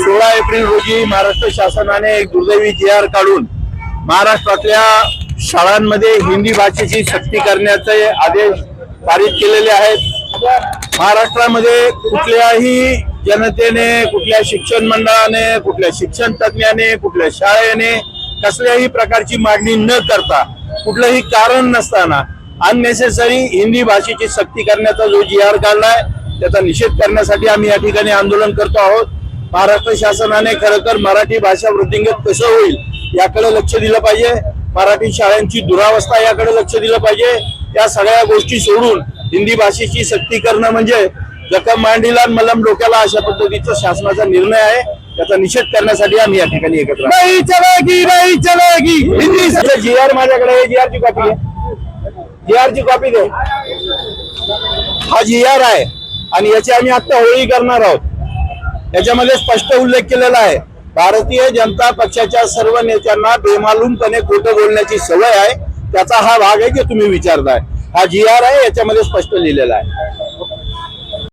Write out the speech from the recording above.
सोळा एप्रिल रोजी महाराष्ट्र शासनाने एक दुर्दैवी जी आर काढून महाराष्ट्रातल्या शाळांमध्ये हिंदी भाषेची सक्ती करण्याचे आदेश पारित केलेले आहेत. महाराष्ट्रामध्ये कुठल्याही जनतेने कुठल्या शिक्षण मंडळाने कुठल्या शिक्षण तज्ज्ञाने कुठल्या शाळेने कसल्याही प्रकारची मागणी न करता कुठलंही कारण नसताना अननेसेसरी हिंदी भाषेची सक्ती करण्याचा जो जी आर काढलाय त्याचा निषेध करण्यासाठी आम्ही या ठिकाणी आंदोलन करतो आहोत. महाराष्ट्र शासनाने खरं तर मराठी भाषा वृद्धिंगत कसं होईल याकडे लक्ष दिलं पाहिजे. मराठी शाळांची दुरावस्था याकडे लक्ष दिलं पाहिजे. या सगळ्या गोष्टी सोडून हिंदी भाषेची सक्ती करणं म्हणजे जखम मांडीला मलम डोक्याला अशा पद्धतीचा शासनाचा निर्णय आहे. त्याचा निषेध करण्यासाठी आम्ही या ठिकाणी एकत्र जी आर माझ्याकडे आहे जी आर ची कॉपी आहे. जी आर ची कॉपी दे. हा जी आर आहे. आणि याची आम्ही आता होळी करणार आहोत. याच्यामध्ये स्पष्ट उल्लेख केलेला आहे. भारतीय जनता पक्षाच्या सर्व नेत्यांना बेमालूमपणे खोटं बोलण्याची सवय आहे. त्याचा हा भाग आहे की तुम्ही विचारताय. हा जी आर आहे याच्यामध्ये स्पष्ट लिहिलेला आहे.